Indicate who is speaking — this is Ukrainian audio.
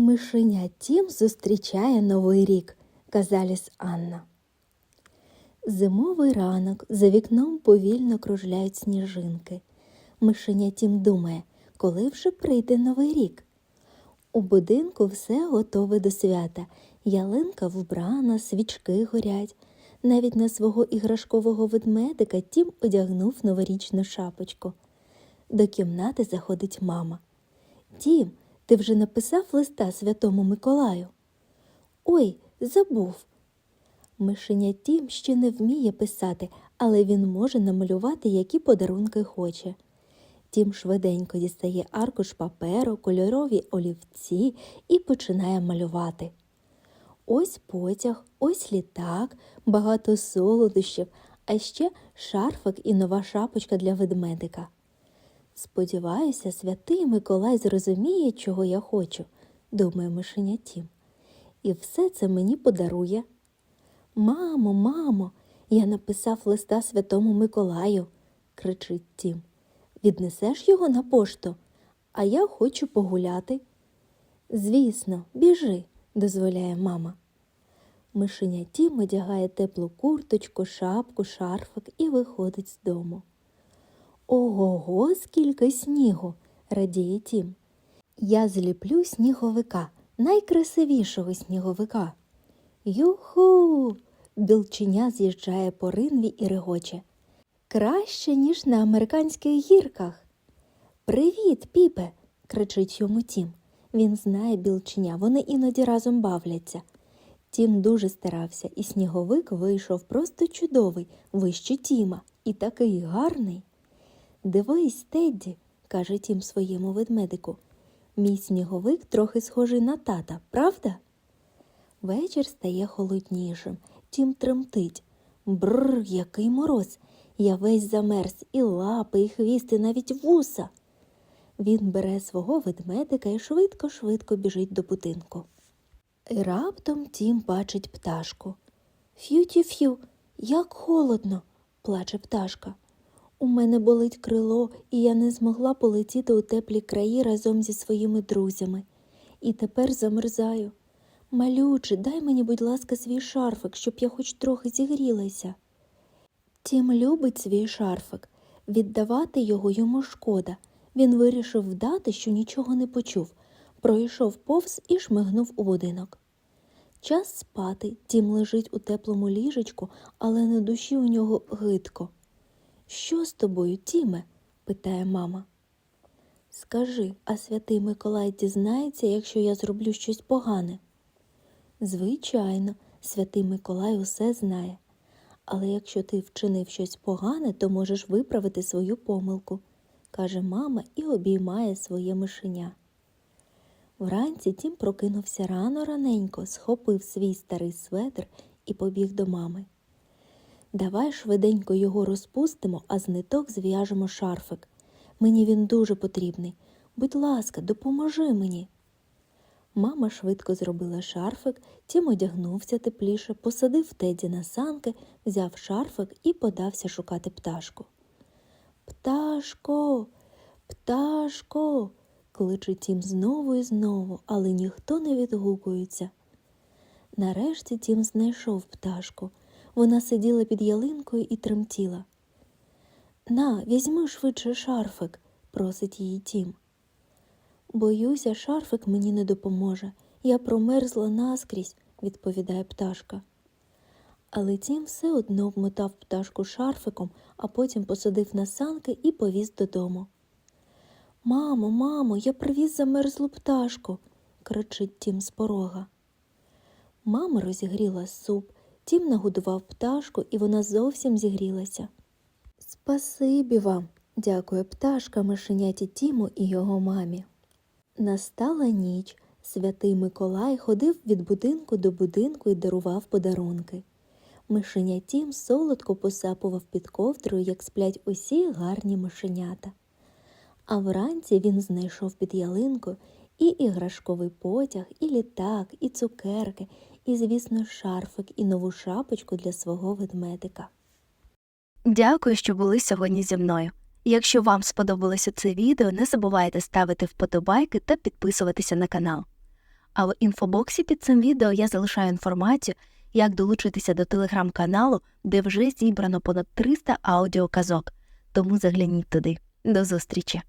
Speaker 1: Мишеня Тім зустрічає Новий рік, казаліс Анна. Зимовий ранок за вікном повільно кружляють сніжинки. Мишеня Тім думає, коли вже прийде Новий рік. У будинку все готове до свята. Ялинка вбрана, свічки горять. Навіть на свого іграшкового ведмедика Тім одягнув новорічну шапочку. До кімнати заходить мама. Тім, ти вже написав листа святому Миколаю? Ой, забув. Мишеня Тім ще не вміє писати, але він може намалювати, які подарунки хоче. Тім швиденько дістає аркуш паперу, кольорові олівці і починає малювати. Ось потяг, ось літак, багато солодощів, а ще шарфик і нова шапочка для ведмедика. Сподіваюся, святий Миколай зрозуміє, чого я хочу, думає мишеня Тім. І все це мені подарує. Мамо, мамо, я написав листа святому Миколаю, кричить Тім. Віднесеш його на пошту, а я хочу погуляти. Звісно, біжи, дозволяє мама. Мишеня Тім одягає теплу курточку, шапку, шарфик і виходить з дому. Ого-го, скільки снігу, радіє Тім. Я зліплю сніговика, найкрасивішого сніговика. Юху. Білченя з'їжджає по ринві і регоче. Краще, ніж на американських гірках. Привіт, піпе. кричить йому Тім. Він знає білченя, вони іноді разом бавляться. Тім дуже старався, і сніговик вийшов просто чудовий, вище Тіма, і такий гарний. Дивись, Тедді, каже Тім своєму ведмедику. Мій сніговик трохи схожий на тата, правда? Вечір стає холоднішим, Тім тремтить. Бррр, який мороз. Я весь замерз і лапи, і хвіст, і навіть вуса. Він бере свого ведмедика і швидко-швидко біжить до будинку. І раптом Тім бачить пташку. Ф'ю-ті-ф'ю, як холодно, плаче пташка. У мене болить крило, і я не змогла полетіти у теплі краї разом зі своїми друзями. І тепер замерзаю. Малюче, дай мені, будь ласка, свій шарфик, щоб я хоч трохи зігрілася. Тім любить свій шарфик. Віддавати його йому шкода. Він вирішив вдати, що нічого не почув, пройшов повз і шмигнув у будинок. Час спати, Тім лежить у теплому ліжечку, але на душі у нього гидко. Що з тобою, Тіме? питає мама. Скажи, а святий Миколай дізнається, якщо я зроблю щось погане? Звичайно, святий Миколай усе знає. Але якщо ти вчинив щось погане, то можеш виправити свою помилку, каже мама і обіймає своє мишеня. Вранці Тім прокинувся рано раненько, схопив свій старий светр і побіг до мами. Давай швиденько його розпустимо, а з ниток зв'яжемо шарфик. Мені він дуже потрібний. Будь ласка, допоможи мені. Мама швидко зробила шарфик, тім одягнувся тепліше, посадив Теді на санки, взяв шарфик і подався шукати пташку. Пташко, пташко, кличе тім знову і знову, але ніхто не відгукується. Нарешті тім знайшов пташку. Вона сиділа під ялинкою і тремтіла. На, візьми швидше шарфик, просить її тім. Боюся, шарфик мені не допоможе. Я промерзла наскрізь, відповідає пташка. Але тім все одно вмотав пташку шарфиком, а потім посадив на санки і повіз додому. Мамо, мамо, я привіз замерзлу пташку, кричить тім з порога. Мама розігріла суп, тім нагодував пташку, і вона зовсім зігрілася. Спасибі вам, дякує пташка мишеняті Тіму і його мамі. Настала ніч. Святий Миколай ходив від будинку до будинку і дарував подарунки. Мишеня Тім солодко посапував під ковдрою, як сплять усі гарні мишенята. А вранці він знайшов під ялинкою і іграшковий потяг, і літак, і цукерки, і, звісно, шарфик, і нову шапочку для свого ведмедика.
Speaker 2: Дякую, що були сьогодні зі мною. Якщо вам сподобалося це відео, не забувайте ставити вподобайки та підписуватися на канал. А в інфобоксі під цим відео я залишаю інформацію, як долучитися до телеграм-каналу, де вже зібрано понад 300 аудіоказок. Тому загляніть туди. До зустрічі!